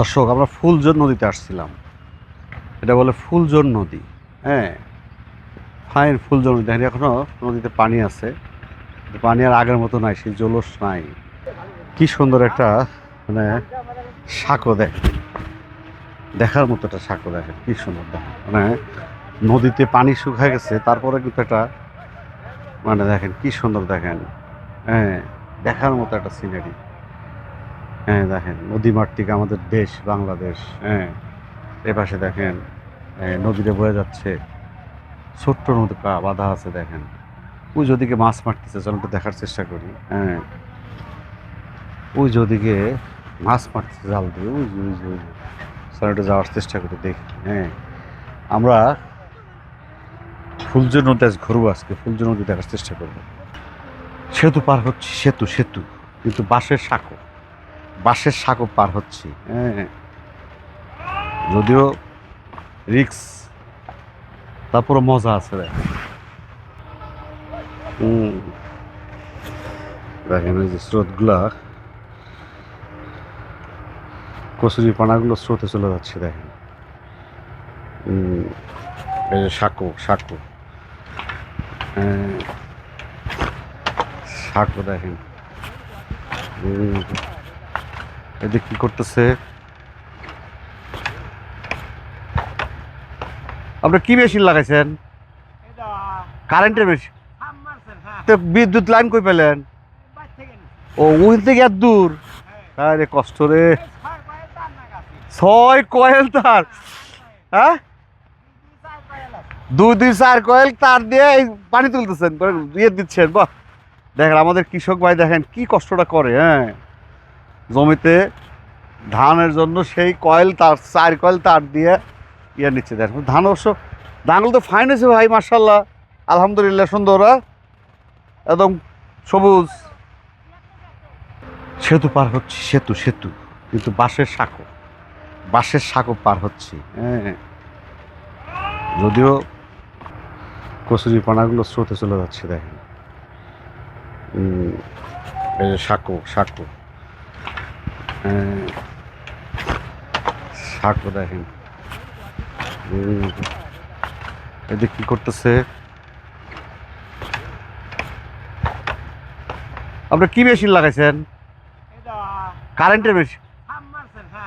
দর্শক, আমরা ফুলজোর নদীতে আসছিলাম। এটা বলে ফুলজোর নদী। হ্যাঁ ফাইন ফুলজোর নদী। দেখেন, এখনও নদীতে পানি আছে। পানি আর আগের মতো নাই, সেই জলস নাই। কি সুন্দর একটা মানে সাঁকো দেখ। দেখার মতো একটা সাঁকো দেখেন, কি সুন্দর দেখেন। মানে নদীতে পানি শুকায় গেছে, তারপরে কিন্তু একটা মানে দেখেন, কি সুন্দর দেখেন। হ্যাঁ দেখার মতো একটা সিনারি হ্যাঁ দেখেন নদী মাতৃক আমাদের দেশ, বাংলাদেশ হ্যাঁ। এ পাশে দেখেন নদীতে বয়ে যাচ্ছে ছোট্ট নৌকা, বাধা আছে, দেখেন। ওই যদিকে মাছ মারতেছে, চলো একটু দেখার চেষ্টা করি হ্যাঁ। ওই যদিকে মাছ মারতেছে জাল দিয়ে, ওই ওই যে চলো একটু যাওয়ার চেষ্টা করি, দেখি হ্যাঁ। আমরা ফুলজ নদী আজ ঘুরবো আজকে, ফুলজ নদী দেখার চেষ্টা করব। সেতু পার হচ্ছে, সেতু সেতু, কিন্তু বাঁশের সাঁকো। বাঁশের সাঁকো পার হচ্ছি। হ্যাঁ। যদিও রিক্স তারপরে মজা আছে দেখেন ওই যে স্রোতগুলা, কচুরি পানাগুলো স্রোতে চলে যাচ্ছে, দেখেন। এই যে সাঁকো সাঁকো। হ্যাঁ। সাঁকো দেখেন। হুম। এদিকে কি করতেছে? আপনি কি মেশিন লাগাইছেন? কারেন্টের মেশিন। হ্যাঁ বিদ্যুৎ লাইন কই পেলেন। ও উইল থেকে এত দূর? হ্যাঁ আরে কষ্ট রে। ছয় কয়েল তার। হ্যাঁ? দুই দুই চার কয়েল তার দিয়ে এই পানি তুলতেছেন। ইয়ে দিচ্ছেন, বাহ। দেখেন, আমাদের কৃষক ভাই দেখেন কি কষ্টটা করে হ্যাঁ। জমিতে ধানের জন্য সেই কয়েল তার, চার কয়েল তার দিয়ে ইয়ে নিচ্ছে। দেখেন, ধান অবশ্য ধানগুলো তো ফাইন হয়েছে ভাই মার্শাল্লাহ আলহামদুলিল্লাহ, সুন্দর হ্যাঁ? একদম সবুজ। সেতু পার হচ্ছে, সেতু সেতু। কিন্তু বাঁশের সাঁকো বাঁশের সাঁকো পার হচ্ছি হ্যাঁ? যদিও কচুরি পানাগুলো স্রোতে চলে যাচ্ছে, দেখেন। সাঁকো সাঁকো। সাঁকো দেখেন। হুম, এদিকে কি করতেছে? আপনি কি মেশিন লাগাইছেন? কারেন্টের মেশিন।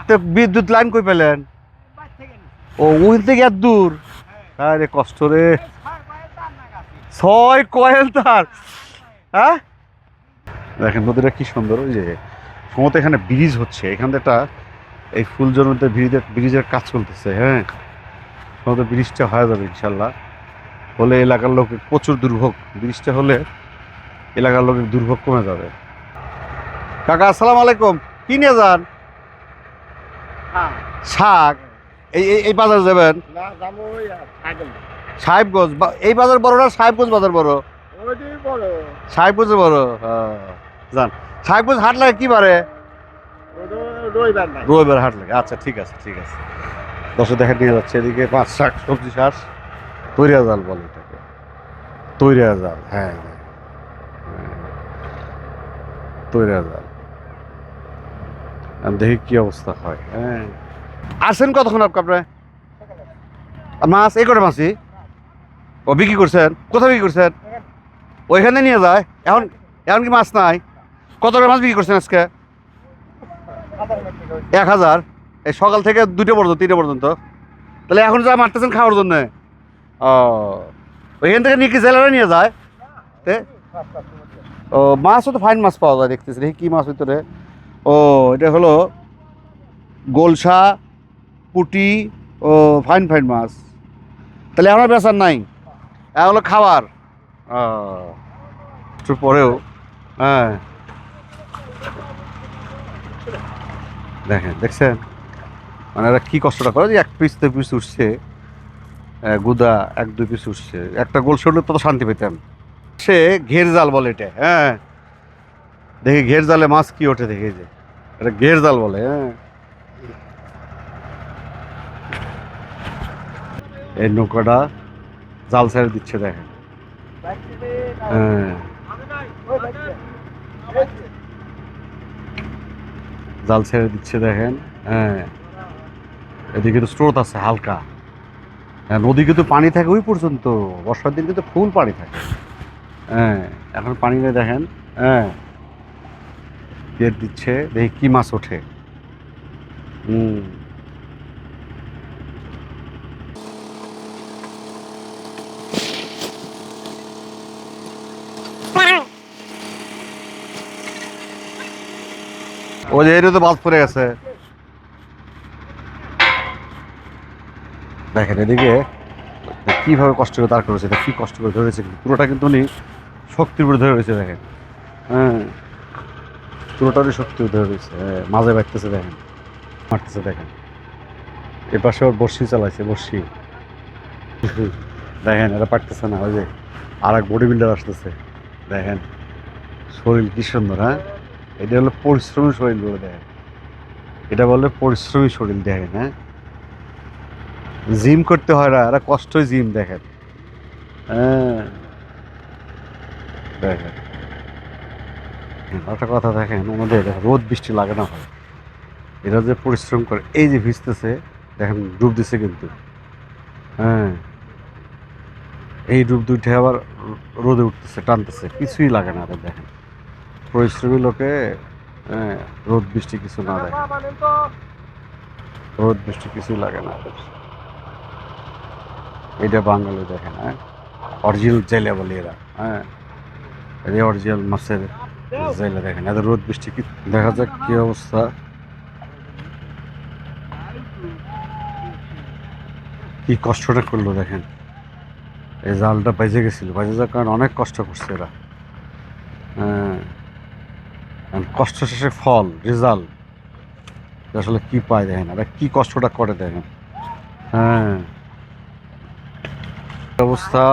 তো বিদ্যুৎ লাইন কই পেলেন। ও উইল থেকে এত দূর? হ্যাঁ আরে কষ্ট রে। ছয় কয়েল তার। হ্যাঁ? দেখেন নদীটা কি সুন্দর ওই যে সম্ভবত এখানে ব্রিজ হচ্ছে। এখান একটা এই ফুল জমিতে ব্রিজের ব্রিজের কাজ চলতেছে হ্যাঁ? সম্ভবত ব্রিজটা হয়ে যাবে ইনশাল্লাহ। হলে এলাকার লোকের প্রচুর দুর্ভোগ। ব্রিজটা হলে এলাকার লোকের দুর্ভোগ কমে যাবে। কাকা আসসালাম আলাইকুম। কি নিয়ে যান? হ্যাঁ শাক। এই এই- বাজার যাবেন? সাহেবগঞ্জ। এই বাজার বড় না সাহেবগঞ্জ বাজার বড়। সাহেবগঞ্জ বড়? হ্যাঁ, যান। সাহেবগঞ্জ হাট লাগে কি বারে? রবিবার হাট লাগে। আচ্ছা ঠিক আছে ঠিক আছে। দশে দেখা নিয়ে যাচ্ছে এদিকে পাঁচ শাক সবজি শাক। তৈরিয়া জাল বলে এটাকে। তৈরিয়া জাল হ্যাঁ হ্যাঁ। তৈরিয়া জাল। আমি দেখি কি অবস্থা হয় হ্যাঁ। আসেন কতক্ষণ আপনি আপনার? মাছ এই করে মাছই? ও বিক্রি করছেন? কোথায় বিক্রি করছেন? ওইখানে নিয়ে যায়? এখন এখন কি মাছ নাই? কত করে মাছ বিক্রি করছেন আজকে? এক হাজার। এই সকাল থেকে দুটো পর্যন্ত, তিনটে পর্যন্ত। তাহলে এখন যা মারতেছেন খাওয়ার জন্য। ও, ওইখান থেকে নিয়ে কি জেলারে নিয়ে যায়? তে? ও, মাছও তো ফাইন মাছ পাওয়া যায় দেখতেছি দেখি কী মাছ ভিতরে? ও, এটা হলো গোলসা, পুটি, ও ফাইন ফাইন মাছ। তাহলে আমার বেচার নাই। হলো খাবার। পরেও হ্যাঁ। দেখেন, দেখছেন? মানে এরা কী কষ্টটা করে যে এক পিস দুই পিস উঠছে গুদা এক দুই পিস উঠছে। একটা গোল শুনলে তত শান্তি পেতাম। সে ঘের জাল বলে এটা হ্যাঁ? দেখি ঘের জালে মাছ কি ওঠে দেখে যে। এটা ঘের জাল বলে হ্যাঁ? এই নৌকাটা জাল ছেড়ে দিচ্ছে, দেখেন। হ্যাঁ। জাল ছেড়ে দিচ্ছে দেখেন হ্যাঁ। এদিকে তো স্রোত আছে হালকা। হ্যাঁ নদী কিন্তু পানি থাকে ওই পর্যন্ত, বর্ষার দিন কিন্তু ফুল পানি থাকে। হ্যাঁ এখন পানি নেই দেখেন হ্যাঁ। পেট দিচ্ছে, দেখি কী মাছ ওঠে। হুম। ও যে এটা তো বাদ পড়ে গেছে। দেখেন এদিকে কীভাবে কষ্ট করে দাঁড় করেছে কি কষ্ট করে ধরে ধরেছে পুরোটা কিন্তু উনি শক্তির উপরে ধরে রয়েছে দেখেন। হ্যাঁ পুরোটা শক্তির ধরে রয়েছে। হ্যাঁ, মাঝে বাড়তেছে দেখেন মারতেছে দেখেন। এ পাশে ওর বর্ষি চালাইছে বর্ষি দেখেন এটা পারতেছে না ওই যে আর এক বডি বিল্ডার আসতেছে। দেখেন শরীর কি সুন্দর হ্যাঁ? এটা হলো পরিশ্রমী শরীর বলে দেখেন এটা বলে পরিশ্রমী শরীর দেখেন হ্যাঁ? জিম করতে হয় না, এরা কষ্টই জিম দেখেন। হ্যাঁ? দেখেন। একটা কথা দেখেন, আমাদের রোদ বৃষ্টি লাগে না হয়। এরা যে পরিশ্রম করে, এই যে ভিজতেছে, দেখেন ডুব দিছে কিন্তু। হ্যাঁ? এই ডুব দুইটা আবার রোদে উঠতেছে, টানতেছে, কিছুই লাগে না দেখেন। পরিশ্রমী লোকে রোদ বৃষ্টি কিছু না দেখে রোদ বৃষ্টি কিছুই লাগে না। এটা বাঙালি দেখেন হ্যাঁ অরিজিনাল জেলে বলে এরা হ্যাঁ এই অরিজিনাল মাছের জেলে দেখেন এদের রোদ বৃষ্টি কি, দেখা যাক কি অবস্থা। কি কষ্টটা করল দেখেন। এই জালটা বেজে গেছিল, বেজে যাওয়ার কারণে অনেক কষ্ট করছে এরা হ্যাঁ এখন কষ্ট শেষে ফল রেজাল্ট আসলে কি পায় দেখেন আর কি কষ্টটা করে দেখেন। হ্যাঁ। অবস্থা,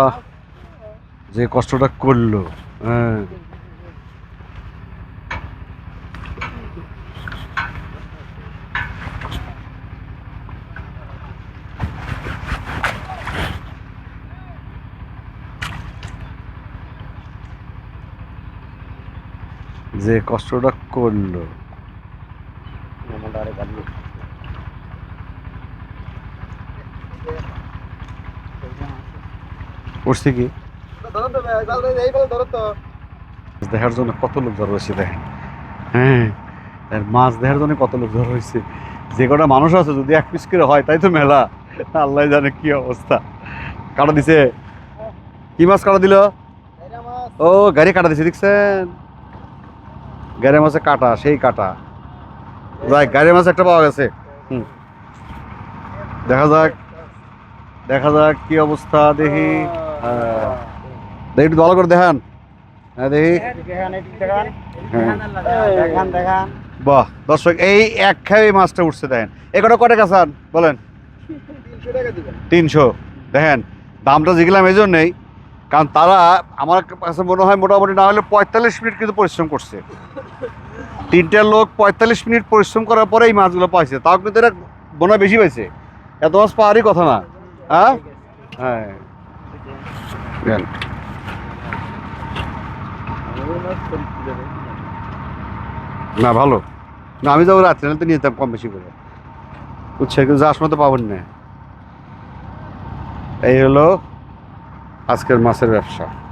যে কষ্টটা করল হ্যাঁ। যে কষ্টটা করল। করছে কি? দেখার জন্য কত লোক জড়ো হয়েছে দেখেন। হ্যাঁ মাছ দেখার জন্য কত লোক জড়ো হয়েছে। যে কটা মানুষ আছে, যদি এক পিস করে হয়, তাই তো মেলা। আল্লাহ জানে কি অবস্থা। কাটা দিছে। কি মাছ কাটা দিল? ও, গাড়ি কাটা দিছে, দেখছেন? গাড়ি মাছে কাটা, সেই কাটা। যাই, গাড়ি মাছ একটা পাওয়া গেছে। হুম। দেখা যাক দেখা যাক কি অবস্থা, দেখি। হ্যাঁ। দেখি, একটু ভালো করে দেখান। হ্যাঁ দেখি। হ্যাঁ। বাহ, দর্শক, এই এক খাই মাছটা উঠছে, দেখেন। এগুলো কটা কাছান বলেন। তিনশো। দেখেন, দামটা জিগলাম এই জন্যেই কারণ তারা আমার কাছে মনে হয় মোটামুটি না হলে পঁয়তাল্লিশ মিনিট কিন্তু পরিশ্রম করছে। তিনটা লোক পঁয়তাল্লিশ মিনিট পরিশ্রম করার পরে এই মাছগুলো পাইছে। তাও কিন্তু এরা মনে হয় বেশি পাইছে। এত মাছ পাওয়ারই কথা না। হ্যাঁ? হ্যাঁ। না, ভালো। না, আমি যাব রাত্রে তো নিয়ে যেতাম কম বেশি করে। উচ্ছে কিন্তু যাওয়ার সময় তো পাবেন না। এই হলো আজকের মাছের ব্যবসা।